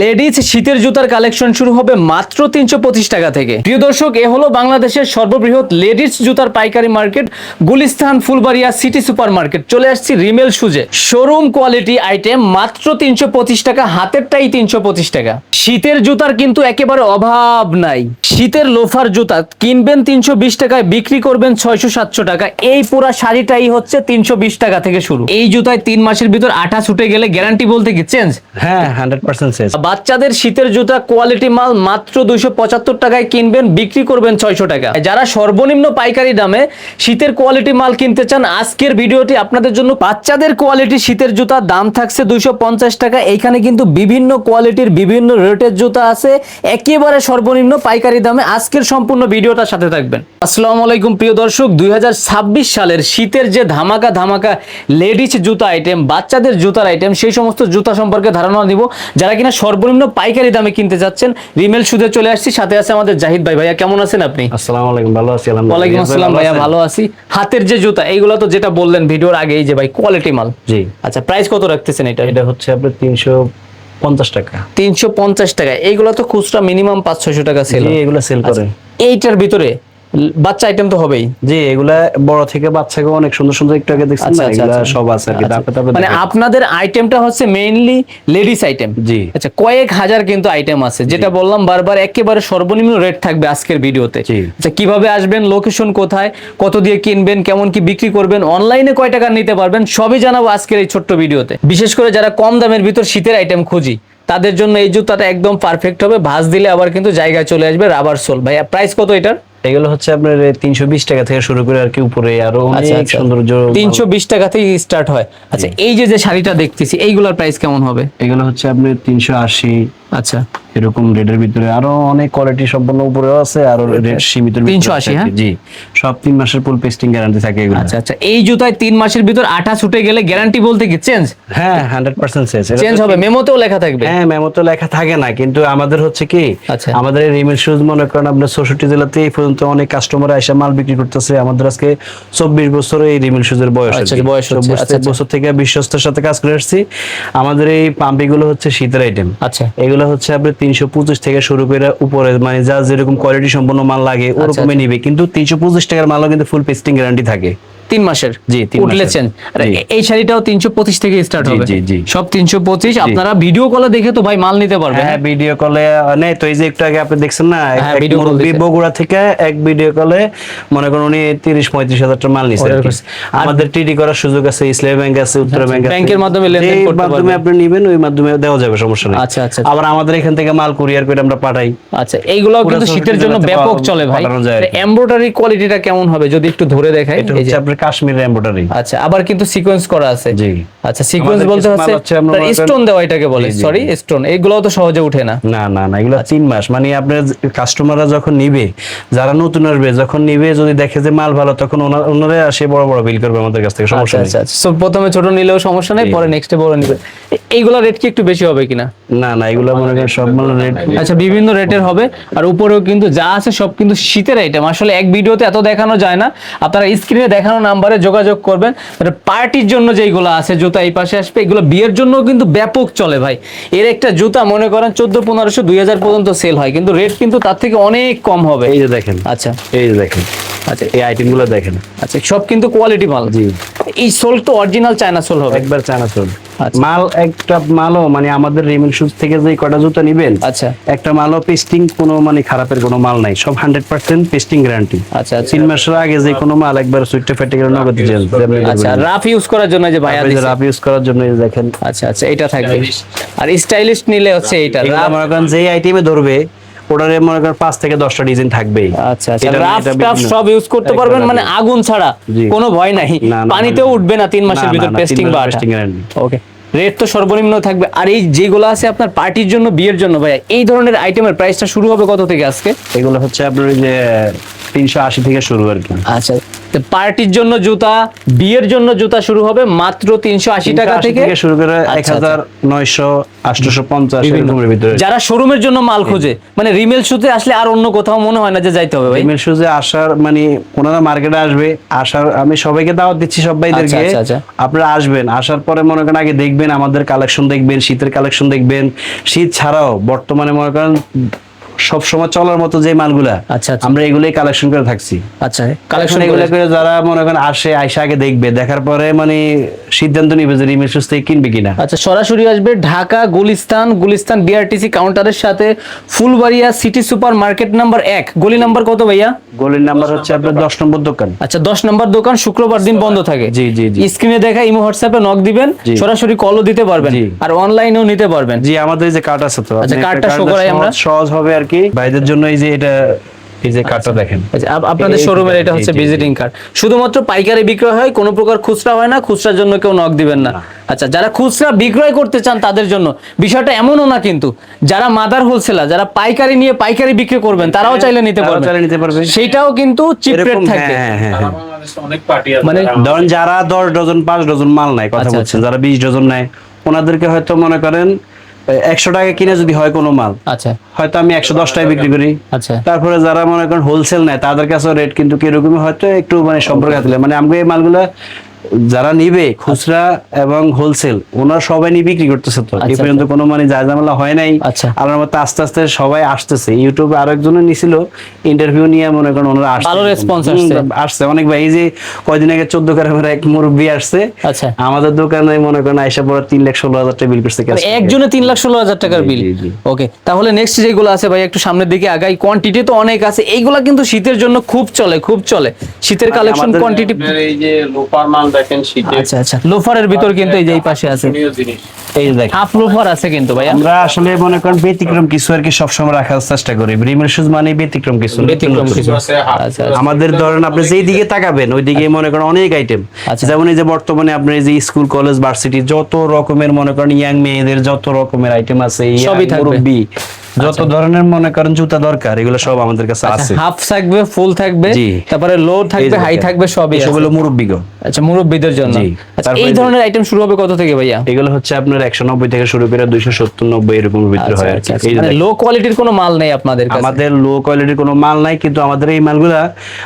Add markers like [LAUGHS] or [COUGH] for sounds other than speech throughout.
Ladies শীতের জুতার collection শুরু হবে মাত্র তিনশো পঁচিশ টাকা থেকে। প্রিয় দর্শক, এ হলো বাংলাদেশের সর্ববৃহৎ লেডিস জুতার পাইকারি market, Gulistan, Fulbaria city super market চলে আসছি রিমেল সুজে শোরুম কোয়ালিটি আইটেম মাত্র তিনশো পঁচিশ টাকা, হাতেরটাই তিনশো পঁচিশ টাকা। শীতের জুতার কিন্তু একেবারে অভাব নাই। শীতের লোফার জুতা কিনবেন তিনশো বিশ টাকায়, বিক্রি করবেন ছয়শো সাতশো টাকা। এই পুরা শাড়িটাই হচ্ছে তিনশো বিশ টাকা থেকে শুরু। এই জুতায় তিন মাসের ভিতর আঠা ছুটে গেলে গ্যারান্টি বলতে কি চেঞ্জ হ্যাঁ হান্ড্রেড পার্সেন্ট শেষ বাচ্চাদের শীতের জুতা কোয়ালিটি মাল মাত্র দুইশো পঁচাত্তর টাকায় কিনবেন, বিক্রি করবেন ছয়শো টাকা। যারা সর্বনিম্ন পাইকারি দামে শীতের কোয়ালিটি মাল কিনতে চান, আজকের ভিডিওটি আপনাদের জন্য। বাচ্চাদের কোয়ালিটি শীতের জুতা, দাম থাকছে দুইশো পঞ্চাশ টাকা। এইখানে কিন্তু বিভিন্ন কোয়ালিটির বিভিন্ন রেটের জুতা আছে। একেবারে সর্বনিম্ন পাইকারি দামে। আজকের সম্পূর্ণ ভিডিওটার সাথে থাকবেন। আসসালামু আলাইকুম, প্রিয় দর্শক। দুই হাজার ছাব্বিশ সালের শীতের যে ধামাকা ধামাকা লেডিস জুতা আইটেম বাচ্চাদের জুতার আইটেম সেই সমস্ত জুতা সম্পর্কে ধারণা দিব যারা কিনা সর্বনিম্ন পাইকারি দামে কিনতে যাচ্ছেন। রিমেল সুদে চলে আসছি সাথে আছে আমাদের জাহিদ ভাই। ভাইয়া কেমন আছেন আপনি? আসসালামু আলাইকুম ভালো আছি ওয়ালাইকুম আসসালাম ভাইয়া ভালো আছি। হাতের যে জুতা এইগুলো তো যেটা বললেন ভিডিওর আগে এই যে ভাই কোয়ালিটি মাল। জি। আচ্ছা প্রাইস কত রাখতেছেন এটা? এটা হচ্ছে আপনার তিনশো পঞ্চাশ টাকা। তিনশো পঞ্চাশ টাকা। এইগুলো তো খুচরা মিনিমাম পাঁচ ছয়শো টাকা সেল এগুলো সেল করে। এইটার ভিতরে বাচ্চা আইটেম তো হবেই। জি এগুলা বড় থেকে বাচ্চাকে অনেক সুন্দর সুন্দর একটু আগে দেখছেন আচ্ছা, না? আচ্ছা, এগুলা আচ্ছা। সব আছে আর কি মানে আপনাদের আইটেমটা হচ্ছে মেইনলি লেডিস আইটেম জি। আচ্ছা কয়েক হাজার কিন্তু আইটেম আছে। যেটা বললাম বারবার একেবারে সর্বনিম্ন রেট থাকবে আজকের ভিডিওতে। আচ্ছা কীভাবে আসবেন লোকেশন কোথায় কত দিয়ে কিনবেন কেমন কি বিক্রি করবেন অনলাইনে কয় টাকা নিতে পারবেন সবই জানাব আজকের এই ছোট্ট ভিডিওতে। বিশেষ করে যারা কম দামের ভিতর শীতের আইটেম খুঁজি তাদের জন্য এই জুতাটা একদম পারফেক্ট হবে। ভাঁজ দিলে আবার কিন্তু জায়গায় চলে আসবে রাবার সোল ভাইয়া প্রাইস কত এটার? এগুলো হচ্ছে আপনার তিনশো বিশ টাকা থেকে শুরু করে আর কি উপরে আরও আচ্ছা অনেক আচ্ছা। সৌন্দর্য তিনশো বিশ টাকা থেকে স্টার্ট হয়। আচ্ছা এই যে যে শাড়িটা দেখতেছি এইগুলোর প্রাইস কেমন হবে? এগুলো হচ্ছে আপনার তিনশো আশি আচ্ছা। এরকম রেটের ভিতরে আরও অনেক কোয়ালিটি সম্পন্ন উপরেও আছে আরও রেট সীমিত 380 হ্যাঁ? জি। সব তিন মাসের ফুল পেস্টিং গ্যারান্টি থাকে এগুলো। আচ্ছা আচ্ছা। এই জুতায় তিন মাসের ভিতর আঠা ছুটে গেলে গ্যারান্টি বলতে কি চেঞ্জ হ্যাঁ হান্ড্রেড পার্সেন্ট শেষ চেঞ্জ হবে মেমোতেও লেখা থাকবে। হ্যাঁ মেমো তো লেখা থাকে না কিন্তু আমাদের হচ্ছে কি আচ্ছা। আমাদের এই রিমেল শুজ মনে করেন আপনার চৌষট্টি জেলাতে এই পর্যন্ত অনেক কাস্টমার এসে মাল বিক্রি করতেছে। আমাদের আজকে চব্বিশ বছর এই রিমেল শুজের বয়স আচ্ছা, বয়স হচ্ছে, 24 আচ্ছা, আচ্ছা। বছর থেকে বিশ্বস্তের সাথে কাজ করে আসছি। আমাদের এই পাম্পি গুলো হচ্ছে শীতের আইটেম আচ্ছা। এগুলো হচ্ছে আপনার তিনশো পঁচিশ থেকে শুরু করে উপরে মানে যা যেরকম কোয়ালিটি সম্পন্ন মাল লাগে আচ্ছা, ওরকমই নিবে। কিন্তু তিনশো পঁচিশ টাকার মালও কিন্তু ফুল পেস্টিং গ্যারান্টি থাকে। তিন মাসের। জি, উঠলে চেঞ্জ এই শাড়িটাও তিনশো পঁচিশ থেকে স্টার্ট হবে। জি, জি। সব তিনশো পঁচিশ। আপনারা ভিডিও কলে দেখে তো ভাই মাল নিতে পারবেন হ্যাঁ ভিডিও কলে নেই তো এই যে একটু আগে আপনি দেখছেন না হ্যাঁ। বগুড়া থেকে এক ভিডিও কলে মনে করুন উনি তিরিশ পঁয়ত্রিশ হাজার টাকা মাল নিছে। করছে। আমাদের টিডি করার সুযোগ আছে ইসলামী ব্যাংক আছে উত্তর ব্যাংক আছে। ব্যাংকের মাধ্যমে লেনদেন মাধ্যমে আপনি নিবেন ওই মাধ্যমে দেওয়া যাবে সমস্যা নেই। আচ্ছা, আচ্ছা। আবার আমাদের এখান থেকে মাল কুরিয়ার করে আমরা পাঠাই। আচ্ছা এইগুলো পুরো কিন্তু শীতের জন্য ব্যাপক চলে ভাই। এমব্রয়ডারি কোয়ালিটিটা কেমন হবে যদি একটু ধরে দেখাই? এটা হচ্ছে আপনার কাশ্মীরের এমব্রয়ডারি আচ্ছা আবার কিন্তু সিকোয়েন্স করা আছে। জি। আচ্ছা সিকোয়েন্স বলতে হচ্ছে মনে স্টোন দেওয়া এটাকে বলে। সরি স্টোন এইগুলো তো সহজে উঠে না। না না না এগুলো আচ্ছা। তিন মাস। মানে আপনার কাস্টমাররা যখন নিবে যারা নতুন আসবে যখন নিবে যদি দেখে যে মাল ভালো তখন ওনারা আসে বড় বড় বিল করবে আমাদের কাছ থেকে সমস্যা আচ্ছা নেই। আচ্ছা প্রথমে ছোট নিলেও সমস্যা নেই পরে নেক্সটে বড় নিবে। এইগুলা রেট কি একটু বেশি হবে কিনা? না না এগুলো মনে করেন সব মাল রেট আচ্ছা বিভিন্ন রেটের হবে। আর উপরেও কিন্তু যা আছে সব কিন্তু শীতের আইটেম আসলে এক ভিডিওতে এত দেখানো যায় না। আপনারা স্ক্রিনে দেখানো নাম্বারে যোগাযোগ করবেন। পার্টির জন্য যেইগুলো আছে জুতা এই পাশে আসবে। এগুলো বিয়ের জন্য কিন্তু ব্যাপক চলে ভাই। এর একটা জুতা মনে করেন চোদ্দ পনেরোশো দুই হাজার পর্যন্ত সেল হয়। কিন্তু রেট কিন্তু তার থেকে অনেক কম হবে। এই যে দেখেন। আচ্ছা। এই যে দেখেন। আচ্ছা। এই দেখেন। আচ্ছা সব কিন্তু কোয়ালিটি মাল। জি। এই সোল তো অরিজিনাল চায়না সোল হবে। একবার চায়না আচ্ছা। মাল একটা মালও মানে আমাদের রিমিল শুজ থেকে যে কটা জুতা নিবেন আচ্ছা। একটা মালও পেস্টিং কোনো মানে খারাপের কোনো মাল নাই। সব হান্ড্রেড পার্সেন্ট পেস্টিং গ্যারান্টি আচ্ছা আচ্ছা। তিন মাসের আগে যে কোনো মাল একবার সুইটে ফেটে গেলে নগদ জেল আচ্ছা রাফ ইউজ করার জন্য যে ভাইয়া দিছে। রাফ ইউজ করার জন্য এই দেখেন। আচ্ছা আচ্ছা এটা থাকবে। আর স্টাইলিশ নিলে হচ্ছে এটা রাফ মনে যে আইটেমে ধরবে ওটারে মনে করেন পাঁচ থেকে দশটা ডিজাইন থাকবেই। আচ্ছা আচ্ছা রাফ টাফ সব ইউজ করতে পারবেন মানে আগুন ছাড়া কোনো ভয় নাই। পানিতেও উঠবে না তিন মাসের ভিতর পেস্টিং বা। ওকে রেট তো সর্বনিম্ন থাকবে। আর এই যেগুলো আছে আপনার পার্টির জন্য বিয়ের জন্য ভাইয়া এই ধরনের আইটেমের প্রাইসটা শুরু হবে কত থেকে আজকে? এগুলো হচ্ছে আপনার ওই যে তিনশো আশি থেকে শুরু আর কি। আচ্ছা পার্টির জন্য জুতা বিয়ের জন্য জুতা শুরু হবে মাত্র তিনশো আশি টাকা থেকে? শুরু করে আচ্ছা, এক হাজার নয়শো ভিতরে। যারা শোরুমের জন্য মাল খোঁজে মানে রিমেল শুতে আসলে আর অন্য কোথাও মনে হয় না যে যাইতে হবে ভাই। রিমেল শুজে আসার মানে ওনারা মার্কেটে আসবে আসার আমি সবাইকে দাওয়াত দিচ্ছি সবাইদেরকে আচ্ছা, আচ্ছা, আপনারা আসবেন আসার পরে মনে করেন আগে দেখবেন আমাদের কালেকশন দেখবেন শীতের কালেকশন দেখবেন। শীত ছাড়াও বর্তমানে মনে করেন সব সময় চলার মতো যে মালগুলা আচ্ছা, আচ্ছা। আমরা এগুলোই কালেকশন করে থাকছি আচ্ছা কালেকশন এগুলো করে যারা মনে করেন আসে আইসা আগে দেখবে দেখার পরে মানে সিদ্ধান্ত নিবে যে রিমেল শুজ থেকে কিনবে কিনা আচ্ছা সরাসরি আসবে ঢাকা গুলিস্তান গুলিস্তান বিআরটিসি কাউন্টারের সাথে Fulbaria city super market number এক গলি নাম্বার কত ভাইয়া গলির নাম্বার হচ্ছে আপনার দশ নম্বর দোকান আচ্ছা দশ নম্বর দোকান শুক্রবার দিন বন্ধ থাকে জি, জি, জি। স্ক্রিনে দেখা ইমো হোয়াটসঅ্যাপে নক দিবেন। সরাসরি কলও দিতে পারবেন। আর অনলাইনেও নিতে পারবেন জি আমাদের এই যে কার্ড আছে তো আচ্ছা, কার্ডটা কার্ড করাই আমরা। সহজ হবে আর কি? ভাইদের জন্য এই যে এটা এই যে কার্ডটা দেখেন। আচ্ছা, আপনাদের শোরুমের এটা হচ্ছে ভিজিটিং কার্ড শুধুমাত্র পাইকারি বিক্রয় হয় কোনো প্রকার খুচরা হয় না খুচরার জন্য কেউ নক দিবেন না। আচ্ছা যারা খুচরা বিক্রয় করতে চান তাদের জন্য বিষয়টা এমনও না কিন্তু যারা মাদার হোলসেলার যারা পাইকারি নিয়ে পাইকারি বিক্রি করবেন তারাও চাইলে নিতে পারবেন। চাইলে নিতে পারবে। সেটাও কিন্তু চিপ রেট এরকম হ্যাঁ হ্যাঁ হ্যাঁ। অনেক পার্টি আছে মানে যারা ধরেন যারা দশ ডজন পাঁচ ডজন মাল নেয় কথা আচ্ছা, বলছেন যারা বিশ ডজন নেয় ওনাদেরকে হয়তো মনে করেন একশো টাকা কিনে যদি হয় কোনো মাল আচ্ছা। হয়তো আমি একশো দশ টাকা বিক্রি করি। আচ্ছা। তারপরে যারা মনে করেন হোলসেল নেয় তাদের কাছে রেট কিন্তু কিরকমই হয়তো একটু মানে সম্পর্ক থাকলে মানে আমি এই মালগুলা যারা নিবে খুচরা এবং হোলসেল ওনারা সবাই নিয়ে বিক্রি করতেছে তো। এই আচ্ছা, পর্যন্ত কোনো মানে যা ঝামেলা হয় নাই। আচ্ছা। আল্লাহর মতো আস্তে আস্তে সবাই আসতেছে। ইউটিউবে আরেকজনে নিছিল ইন্টারভিউ নিয়ে মনে করেন ওনারা আসছে। ভালো হুম, আসছে। আসছে। অনেক ভাই এই যে কয়দিন আগে চোদ্দ গ্রামের এক মুরব্বী আসছে। আচ্ছা। আমাদের দোকানে মনে করেন আইসা পরে তিন লাখ ষোলো হাজার টাকা বিল করছে মানে। একজনে তিন লাখ ষোলো হাজার টাকার বিল। ওকে তাহলে নেক্সট যেগুলো আছে ভাই একটু সামনের দিকে আগাই। কোয়ান্টিটি তো অনেক আছে। এইগুলা কিন্তু শীতের জন্য খুব চলে খুব চলে। শীতের মানে কালেকশন কোয়ান্টিটি এই যে লোপার মাল দেখেন শীতে আচ্ছা আচ্ছা। লোফারের ভিতর কিন্তু এই যে এই পাশে আছে। এই দেখেন। হাফ লোফার আছে কিন্তু ভাইয়া। আমরা আসলে মনে করেন ব্যতিক্রম কিছু আর কি সবসময় রাখার চেষ্টা করি। রিমেল শুজ মানে ব্যতিক্রম কিছু ব্যতিক্রম কিছু আছে, আচ্ছা আমাদের ধরেন আপনি যেই দিকে তাকাবেন ওই দিকে মনে করেন অনেক আইটেম আচ্ছা। যেমন এই যে বর্তমানে আপনার এই যে স্কুল কলেজ ভার্সিটি যত রকমের মনে করেন ইয়াং মেয়েদের যত রকমের আইটেম আছে সবই থাকবে। মুরব্বি যত ধরনের মনে করেন জুতা দরকার এগুলো সব আমাদের কাছে আছে। হাফ থাকবে ফুল থাকবে তারপরে লো থাকবে হাই থাকবে সবই আছে। হলো মুরব্বি আচ্ছা মুরব্বীদের জন্য। আচ্ছা এই ধরনের আইটেম শুরু হবে কত থেকে ভাইয়া? এগুলো হচ্ছে আপনার একশো নব্বই থেকে শুরু করে দুইশো সত্তর নব্বই এরকম ভিতরে আচ্ছা হয় আর আচ্ছা। কি। মানে লো কোয়ালিটির কোনো মাল নেই আপনাদের কাছে? আমাদের লো কোয়ালিটির কোনো মাল নাই কিন্তু আমাদের এই মালগুলা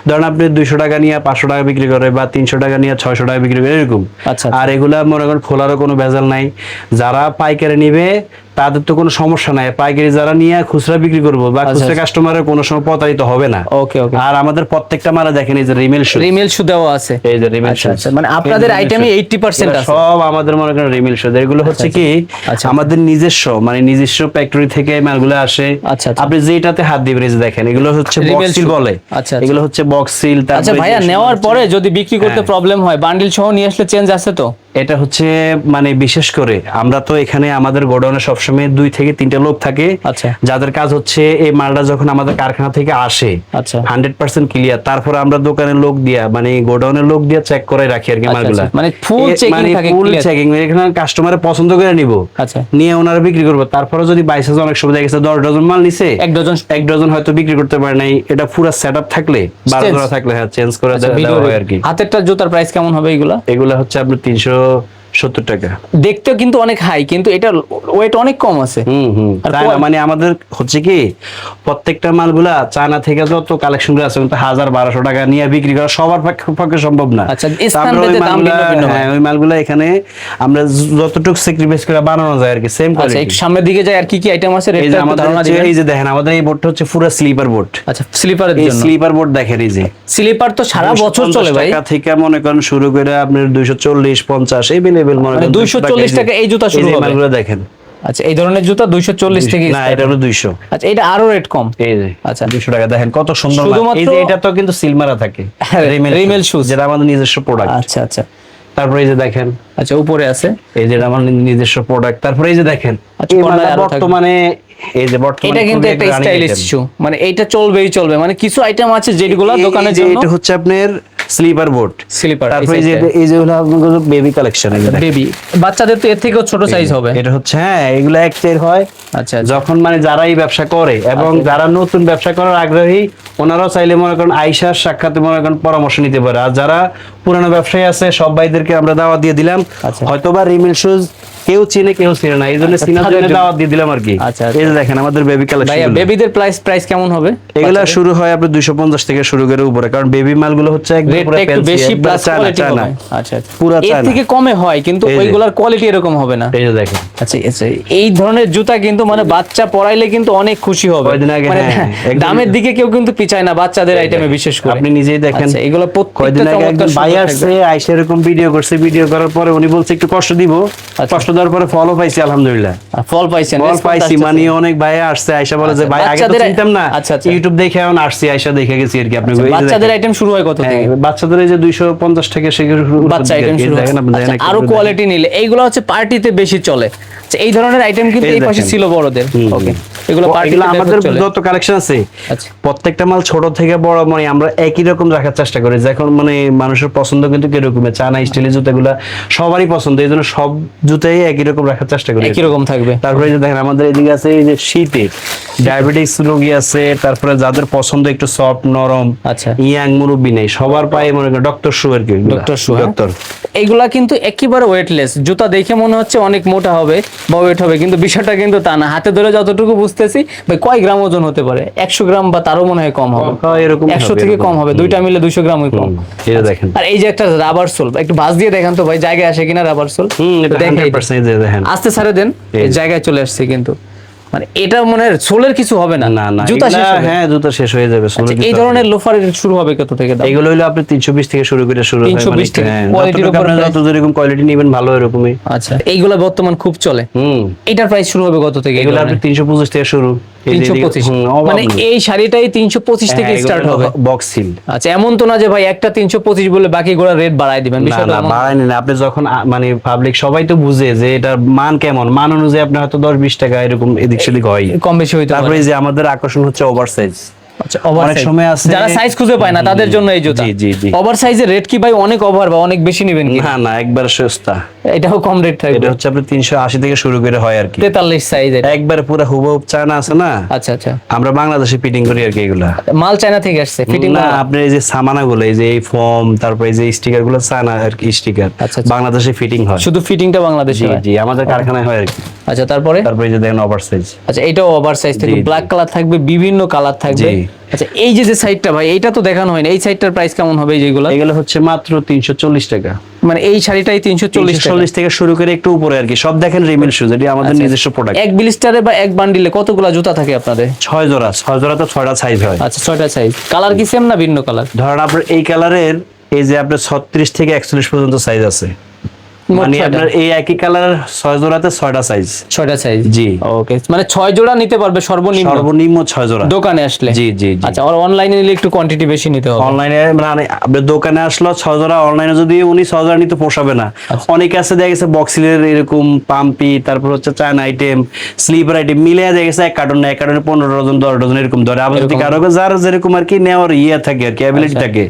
ধরেন আপনি দুইশো টাকা নিয়ে পাঁচশো টাকা বিক্রি করে বা তিনশো টাকা নিয়ে ছয়শো টাকা বিক্রি করে এরকম। আচ্ছা। আর এগুলা মনে করেন খোলারও কোনো ভেজাল নাই। যারা পাইকারি নিবে তাদের তো কোনো সমস্যা নাই। পাইকারি যারা নিয়ে খুচরা বিক্রি করব বা খুচরা আচ্ছা। কাস্টমারের কোনো সময় প্রতারিত হবে না। ওকে ওকে। আর আমাদের প্রত্যেকটা মালে দেখেন এই যে রিমেল শু রিমেল শু দেওয়া আছে। এই যে রিমেল আচ্ছা, আচ্ছা, মানে আপনাদের আইটেমে 80% আছে। সব আমাদের মনে করেন রিমেল শু এগুলো হচ্ছে কি আচ্ছা। আমাদের নিজস্ব মানে নিজস্ব ফ্যাক্টরি থেকে মালগুলো আসে। আচ্ছা, আচ্ছা। আপনি যেটাতে হাত দিবেন এই যে দেখেন এগুলো হচ্ছে বক্স সিল বলে। আচ্ছা, আচ্ছা। এগুলো হচ্ছে বক্স সিল আচ্ছা ভাইয়া নেওয়ার পরে যদি বিক্রি করতে হ্যাঁ। প্রবলেম হয় বান্ডিল সহ নিয়ে আসলে চেঞ্জ আছে তো? এটা হচ্ছে মানে বিশেষ করে আমরা তো এখানে আমাদের গোডাউনে সবসময় দুই থেকে তিনটা লোক থাকে। আচ্ছা। যাদের কাজ হচ্ছে এই মালটা যখন আমাদের কারখানা থেকে আসে আচ্ছা। হান্ড্রেড পার্সেন্ট ক্লিয়ার তারপর আমরা দোকানের লোক দিয়া মানে গোডাউনের লোক দিয়া চেক করে রাখি আর কি আচ্ছা, মালগুলা। আচ্ছা। মানে full এ- মানে থাকে, ফুল। চেকিং এখানে কাস্টমারে পছন্দ করে নিব। আচ্ছা। নিয়ে ওনারা বিক্রি করব। তারপরে যদি বাইশ হাজার অনেক সময় দেখা গেছে দশ ডজন মাল নিছে এক ডজন। এক ডজন হয়তো বিক্রি করতে পারে নাই। এটা পুরো সেট আপ থাকলে বারো ধরা থাকলে হ্যাঁ চেঞ্জ করে দেওয়া হয় আর কি। হাতেরটা জুতার প্রাইস কেমন হবে এগুলা? এগুলো হচ্ছে আপনার তিনশো সত্তর টাকা। দেখতেও কিন্তু অনেক হাই কিন্তু এটা ওয়েট অনেক কম আছে। মানে আমাদের হচ্ছে কি প্রত্যেকটা মালগুলা চায়না থেকে যত কালেকশনগুলো আছে হাজার বারোশো টাকা নিয়ে বিক্রি করা সবার পক্ষে সম্ভব না। আচ্ছা, ওই মালগুলা- হয়। এখানে আমরা যতটুকু স্যাক্রিফাইস করে বানানো যায় আর কি সেম আচ্ছা কোয়ালিটি সামনের দিকে যায় আর কি কি আইটেম আছে? এই যে আমাদের এই যে দেখেন আমাদের এই বোর্ডটা হচ্ছে পুরো স্লিপার বোর্ড আচ্ছা স্লিপারের জন্য। স্লিপার বোর্ড দেখেন এই যে। স্লিপার তো সারা বছর চলে ভাই। টাকা থেকে মনে করেন শুরু করে আপনার দুইশো চল্লিশ পঞ্চাশ এই বেলেবেল মনে মানে করেন 240 টাকা এই জুতা শুরু হবে। মালগুলো দেখেন। আচ্ছা এই ধরনের জুতা দুইশো চল্লিশ থেকে না এটা হলো দুইশো। আচ্ছা এটা আরও রেট কম। এই যে আচ্ছা। আচ্ছা দুশো টাকা দেখেন কত সুন্দর এই যে এটা তো কিন্তু সিলমারা থাকে হ্যাঁ, রিমেল shoes। যেটা আমাদের নিজস্ব প্রোডাক্ট আচ্ছা আচ্ছা। তারপরে এই যে দেখেন আচ্ছা উপরে আছে। এই যে এটা আমাদের নিজস্ব প্রোডাক্ট তারপরে এই যে দেখেন আচ্ছা। বর্তমানে এই যে বর্তমানে এটা কিন্তু একটা স্টাইলিশ। শু মানে এইটা চলবেই চলবে। মানে কিছু আইটেম আছে যেগুলো দোকানে যে জন্য এটা হচ্ছে আপনার স্লিপার বোট। Slipper, এই তারপরে যে এই যে হলো আপনার বেবি কালেকশন বেবি। বাচ্চাদের তো এর থেকেও ছোট সাইজ হবে। এটা হচ্ছে হ্যাঁ এগুলো একটাই হয়। আচ্ছা যখন মানে যারা এই ব্যবসা করে এবং যারা নতুন ব্যবসা করার আগ্রহী ওনারাও চাইলে মনে করেন আইসার সাক্ষাতে মনে করেন পরামর্শ নিতে পারে। আর যারা পুরানো ব্যবসায়ী আছে সব ভাইদেরকে আমরা দাওয়াত দিয়ে দিলাম। হয়তোবা হয়তো বা রিমিল শুজ কেউ চিনে কেউ চিনে না। এই জন্য আচ্ছা, চিনার জন্য জন্য। দাওয়াত দিয়ে দিলাম আর কি। আচ্ছা, আচ্ছা। এই যে দেখেন আমাদের বেবি ভাইয়া কালেকশন বেবিদের প্রাইস প্রাইস কেমন হবে? এগুলা শুরু হয় দুইশো পঞ্চাশ থেকে শুরু করে উপরে কারণ বেবি মালগুলো হচ্ছে একদম পুরো একটু বেশি প্লাস কোয়ালিটি। হবে। আচ্ছা আচ্ছা। পুরা এর থেকে কমে হয় কিন্তু। ওইগুলার কোয়ালিটি এরকম হবে না। এই যে দেখেন। আচ্ছা আচ্ছা এই ধরনের জুতা কিন্তু মানে বাচ্চা পরাইলে কিন্তু অনেক খুশি হবে। মানে হ্যাঁ, [LAUGHS] দামের দিকে কেউ কিন্তু পিছায় না বাচ্চাদের আইটেমে বিশেষ করে। আপনি নিজেই দেখেন। আচ্ছা, এগুলো প্রত্যেকটা একজন আসছে থাকবে। আইসা এরকম ভিডিও করছে ভিডিও করার পরে উনি বলছে একটু কষ্ট দিব। আচ্ছা। কষ্ট দেওয়ার পরে ফলও পাইছি আলহামদুলিল্লাহ। ফল পাইছেন ফল পাইছি মানে অনেক ভাই আসছে আইসা বলে যে আচ্ছা, ভাই আগে তো চিনতাম না। আচ্ছা, আচ্ছা। ইউটিউব দেখে এখন আসছি আইসা দেখে গেছি আর কি। আপনি বাচ্চাদের আইটেম শুরু হয় কত হ্যাঁ, থেকে? বাচ্চাদের এই যে দুইশো পঞ্চাশ থেকে সেগুলো শুরু বাচ্চা আইটেম শুরু হয়। দেখেন আপনি দেখেন আচ্ছা, আরও কোয়ালিটি নিলে। এইগুলো হচ্ছে পার্টিতে বেশি চলে। আচ্ছা, এই ধরনের আইটেম কিন্তু এই পাশে ছিল বড়দের। ওকে এগুলো ও, আমাদের যত কালেকশন আছে আচ্ছা। প্রত্যেকটা মাল ছোট থেকে বড় মানে আমরা একই রকম রাখার চেষ্টা করি। যখন মানে মানুষের পছন্দ কিন্তু কীরকম চানা স্টিলের জুতাগুলা সবারই পছন্দ এই জন্য সব জুতাই একই রকম রাখার চেষ্টা করি। একই রকম থাকবে। তারপরে যে দেখেন আমাদের এদিকে আছে এই যে শীতের ডায়াবেটিক্স রোগী আছে তারপরে যাদের পছন্দ একটু সফট নরম আচ্ছা। ইয়াং মুরব্বী নেই সবার পায়ে মনে করেন ডক্টর শু আর কি ডক্টর শু ডক্টর এইগুলা কিন্তু একেবারে ওয়েটলেস জুতা দেখে মনে হচ্ছে অনেক মোটা হবে। বা ওয়েট হবে। কিন্তু বিষয়টা কিন্তু তা না। হাতে ধরে যতটুকু বুঝতেছি ভাই কয় গ্রাম ওজন হতে পারে? একশো গ্রাম বা তারও মনে হয় কম হবে। এরকম একশো থেকে কম হবে। দুইটা মিলে দুইশো গ্রামই কম। এটা দেখেন। আর এই যে একটা রাবার সোল একটু ভাঁজ দিয়ে দেখেন তো ভাই জায়গায় আসে কিনা রাবার সোল দেখেন। আস্তে সারে দেন জায়গায় চলে আসছে কিন্তু। মানে এটা মনে হয় সোলের কিছু হবে না। না না জুতা শেষ হবে। হ্যাঁ জুতা শেষ হয়ে যাবে আচ্ছা, সোলের এই ধরনের লোফার শুরু হবে কত থেকে দাম? এগুলো হলো আপনি তিনশো বিশ থেকে শুরু করে শুরু হয় 320 থেকে, হ্যাঁ, উপর যত যেরকম কোয়ালিটি নেবেন ভালো এরকমই। আচ্ছা এইগুলা বর্তমান খুব চলে। হুম। এটার প্রাইস শুরু হবে কত থেকে এগুলো আপনি ধরনের? তিনশো পঁচিশ থেকে শুরু। মানে এই শাড়িটাই তিনশো পঁচিশ থেকে হ্যাঁ, স্টার্ট হবে। বক্স সিল আচ্ছা এমন তো না যে ভাই একটা তিনশো পঁচিশ বলে বাকি গোড়া রেট বাড়ায় দিবেন। না না এমন না। আপনি যখন মানে পাবলিক সবাই তো বুঝে যে এটার মান কেমন। মান অনুযায়ী আপনি হয়তো দশ বিশ টাকা এরকম এদিক সেদিক হয়। কম বেশি হয় তারপরে যে আমাদের আকর্ষণ হচ্ছে ওভার সাইজ আচ্ছা অনেক সময় আছে- যারা সাইজ খুঁজে পায় না তাদের জন্য এই জুতা। জি, জি, জি। ওভার সাইজের রেট কি ভাই? অনেক ওভার বা অনেক বেশি নেবেন কি? না না একবার সস্তা। এটাও কম রেট থাকবে। এটা হচ্ছে আপনি তিনশো আশি থেকে শুরু করে হয় আর কি। তেতাল্লিশ সাইজ একবার পুরো হুবহুব চায়না আছে না? আচ্ছা আচ্ছা। আমরা বাংলাদেশে ফিটিং করি আর কি এগুলা। মাল চায়না থেকে আসছে ফিটিং না আপনি এই যে সামানা গুলো এই যে এই ফর্ম তারপরে এই যে স্টিকারগুলো চায়না আর কি স্টিকার আচ্ছা, আচ্ছা। বাংলাদেশে ফিটিং হয়। শুধু ফিটিংটা বাংলাদেশে জি জি আমাদের কারখানায় হয় আর কি। আচ্ছা তারপরে? তারপরে যে দেখেন ওভার সাইজ আচ্ছা এটাও ওভার সাইজ থাকবে। ব্ল্যাক কালার থাকবে বিভিন্ন কালার থাকবে। আচ্ছা এই যে যে সাইডটা ভাই এইটা তো দেখানো হয় না এই সাইডটার প্রাইস কেমন হবে যেগুলো? এগুলো হচ্ছে মাত্র তিনশো চল্লিশ টাকা। মানে এই শাড়িটাই তিনশো চল্লিশ চল্লিশ থেকে শুরু করে একটু উপরে আর কি। সব দেখেন রিমিল শুজ এটি আমাদের নিজস্ব প্রোডাক্ট এক বিলিস্টারে বা এক বান্ডিলে কতগুলা জুতা থাকে আপনাদের? ছয় জোড়া ছয় জোড়া তো ছয়টা সাইজ হয়। আচ্ছা ছয়টা সাইজ কালার কি সেম না ভিন্ন কালার ধরেন আপনার এই কালারের এই যে আপনার ছত্রিশ থেকে একচল্লিশ পর্যন্ত সাইজ আছে। মানে আপনার এই একই কালার ছয় জোড়াতে ছয়টা সাইজ ছয়টা সাইজ জি। ওকে মানে ছয় জোড়া নিতে পারবে সর্বনিম্ন? সর্বনিম্ন ছয় জোড়া। দোকানে আসলে? জি, জি। আচ্ছা আর অনলাইনে নিলে একটু কোয়ান্টিটি বেশি নিতে হবে। অনলাইনে মানে আপনার দোকানে আসলো ছয় জোড়া অনলাইনে যদি উনি ছয় জোড়া নিতে পোষাবে না। আচ্ছা। অনেকে আছে দেখা গেছে বক্সিলের এরকম পাম্পি তারপর হচ্ছে চায়না আইটেম স্লিপার আইটেম মিলে দেখা গেছে এক কার্টন এক কার্টনে পনেরো ডজন দশ ডজন এরকম ধরে। আবার যদি কারও যার যেরকম আর কি নেওয়ার ইয়ে থাকে আর কি অ্যাবিলিটি আচ্ছা। থাকে।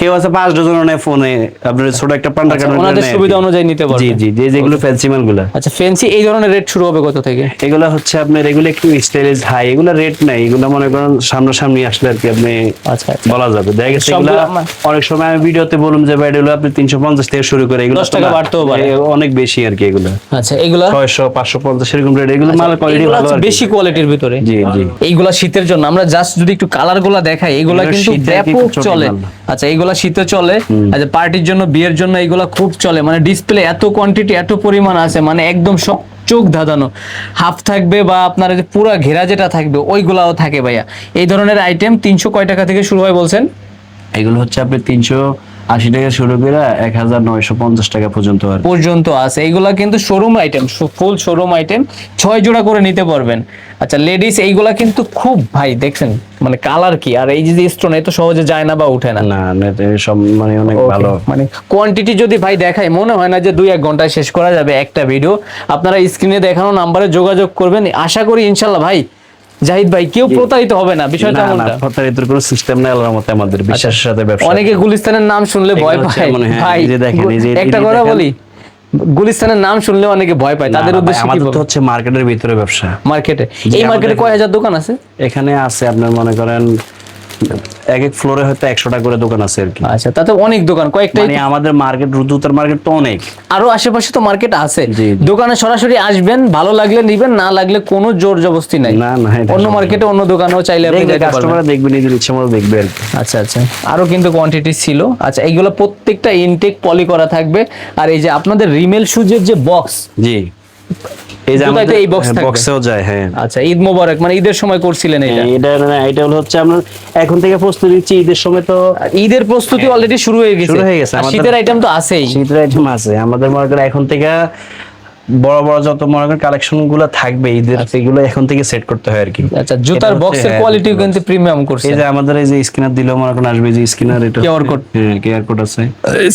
কেউ আছে পাঁচ ডজন নেয় ফোনে আপনার ছোট একটা পান্ডা আচ্ছা, কার্টন সুবিধা অনুযায়ী নিতে পারবে জি জি জি যেগুলো ফ্যান্সি মালগুলা। আচ্ছা ফ্যান্সি এই ধরনের রেট শুরু হবে কত থেকে? এগুলো হচ্ছে আপনার এগুলো একটু স্টাইলিশ হাই এগুলো রেট নাই এগুলো মনে করেন সামনাসামনি আসলে আর কি আপনি আচ্ছা আচ্ছা। বলা যাবে। দেখা গেছে সবগুলো অনেক সময় আমি ভিডিওতে বললাম যে ভাই এগুলো আপনি তিনশো পঞ্চাশ থেকে শুরু করে এগুলো 10 টাকা বাড়তেও পারে। অনেক বেশি আর কি এগুলো। আচ্ছা এগুলা ছয়শো পাঁচশো পঞ্চাশ এরকম রেট এগুলো মাল কোয়ালিটি ভালো আর বেশি কোয়ালিটির ভিতরে। জি জি। এইগুলা শীতের জন্য আমরা জাস্ট যদি একটু কালারগুলা দেখাই এগুলা এগুলো কিন্তু ব্যাপক চলে। আচ্ছা এইগুলা শীতে চলে। আচ্ছা পার্টির জন্য বিয়ের জন্য এইগুলা খুব চলে। মানে ডিসপ্লে এত কোয়ান্টিটি এত পরিমাণ আছে মানে একদম সব চোখ ধাঁধানো। হাফ থাকবে বা আপনার পুরা ঘেরা যেটা থাকবে ওইগুলাও থাকে ভাইয়া। এই ধরনের আইটেম তিনশো কয় টাকা থেকে শুরু হয় বলছেন? এগুলো হচ্ছে আপনি তিনশো আশি টাকা শুরু করে এক হাজার নয়শো পঞ্চাশ টাকা পর্যন্ত পর্যন্ত আছে। এইগুলা কিন্তু showroom item full showroom item ছয় জোড়া করে নিতে পারবেন। আচ্ছা লেডিস এইগুলা কিন্তু খুব ভাই দেখছেন মানে কালার কি? আর এই যে স্টোন এত সহজে যায় না বা উঠে না। না সব মানে অনেক ভালো। মানে কোয়ান্টিটি যদি ভাই দেখাই মনে হয় না যে দুই এক ঘন্টায় শেষ করা যাবে একটা ভিডিও আপনারা স্ক্রিনে দেখানো নাম্বারে যোগাযোগ করবেন। আশা করি ইনশাল্লাহ ভাই জাহিদ ভাই কেউ প্রতারিত হবে না বিষয়টা এমনটা। কোনো সিস্টেম নাই আল্লাহর মতে আমাদের বিশ্বাসের সাথে ব্যবসা। অনেকে গুলিস্তানের নাম শুনলে ভয় পায়। মনে হয়, ভাই যে দেখেন, এই যে একটা কথা বলি গুলিস্তানের নাম শুনলে অনেকে ভয় পায় তাদের উদ্দেশ্যে কি আমাদের তো হচ্ছে মার্কেটের ভিতরে ব্যবসা। মার্কেটে এই মার্কেটে কয় হাজার দোকান আছে? এখানে আছে আপনার মনে করেন এক এক ফ্লোরে হয়তো একশোটা করে দোকান আছে আর কি। আচ্ছা তাতে অনেক দোকান। কয়েকটাই মানে আমাদের মার্কেট জুতার মার্কেট তো অনেক। আরও আশেপাশে তো মার্কেট আছে। দোকানে সরাসরি আসবেন ভালো লাগলে নিবেন না লাগলে কোনো জোর জবস্তি নাই। না না অন্য মার্কেটে অন্য দোকানেও চাইলে আপনি যেতে পারবেন। কাস্টমার দেখবে নিজের ইচ্ছা মতো দেখবে আর আচ্ছা আচ্ছা। আরও কিন্তু কোয়ান্টিটি ছিল। আচ্ছা এইগুলো প্রত্যেকটা ইনটেক পলি করা থাকবে। আর এই যে আপনাদের রিমেল সুজের যে বক্স জি। এই যে জুতাতে আমাদের এই box থাকবে? বক্সেও যায় হ্যাঁ। আচ্ছা ঈদ মোবারক মানে ঈদের সময় করছিলেন এটা? হ্যাঁ, এটা না, এটা হলো হচ্ছে আমরা এখন থেকে প্রস্তুতি নিচ্ছি ঈদের সময় তো ঈদের প্রস্তুতি অলরেডি শুরু হয়ে গেছে। শুরু হয়ে গেছে, শীতের আইটেম তো আছেই। শীতের আইটেম আছে। আমাদের মনে করেন এখন থেকে বড় বড় যত মনে করেন কালেকশনগুলো থাকবে ঈদের সেগুলো এখন থেকে সেট করতে হয় আর কি। আচ্ছা জুতার বক্সের হ্যাঁ, কোয়ালিটিও কিন্তু প্রিমিয়াম করছে। এই যে আমাদের এই যে স্ক্যানার দিলেও মনে করেন আসবে যে স্ক্যানার এটা code। হ্যাঁ কিউআর কোড আছে।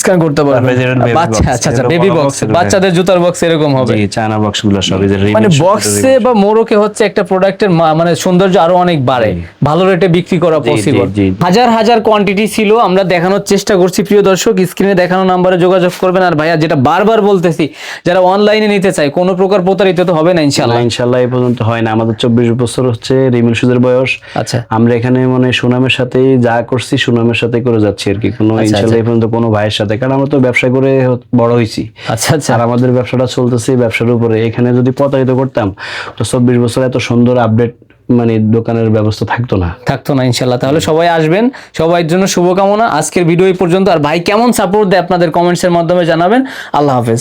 স্ক্যান করতে পারবে বাচ্চা আচ্ছা আচ্ছা বেবি বক্স বাচ্চাদের জুতার বক্স এরকম হবে। জি চায়না বক্সগুলো সব এই যে মানে বক্সে বা মোড়কে হচ্ছে একটা প্রোডাক্টের মানে সৌন্দর্য আরও অনেক বাড়ে। ভালো রেটে বিক্রি করা পসিবল। হাজার হাজার কোয়ান্টিটি ছিল আমরা দেখানোর চেষ্টা করছি। প্রিয় দর্শক স্ক্রিনে দেখানো নাম্বারে যোগাযোগ করবেন। আর ভাইয়া যেটা বারবার বলতেছি যারা অনলাইনে নিতে চায় কোনো প্রকার প্রতারিত তো হবে না ইনশাআল্লাহ। না, ইনশাল্লাহ এই পর্যন্ত হয় না। আমাদের চব্বিশ বছর হচ্ছে রিমিল সুজের বয়স। আচ্ছা। আমরা এখানে মানে সুনামের সাথেই যা করছি সুনামের সাথে করে যাচ্ছি আর কি। কোনো আচ্ছা, আচ্ছা। এই পর্যন্ত কোনো ভাইয়ের সাথে। কারণ আমরা তো ব্যবসা করে বড় হয়েছি আচ্ছা আচ্ছা। আর আমাদের ব্যবসাটা চলতেছে ব্যবসার উপরে। এখানে যদি প্রতারিত করতাম তো চব্বিশ বছর এত সুন্দর আপডেট মানে দোকানের ব্যবস্থা থাকতো না। থাকতো না ইনশাল্লাহ তাহলে সবাই আসবেন। সবার জন্য শুভকামনা। আজকের ভিডিও এই পর্যন্ত। আর ভাই কেমন সাপোর্ট দেয় আপনাদের কমেন্টসের মাধ্যমে জানাবেন। আল্লাহ হাফেজ।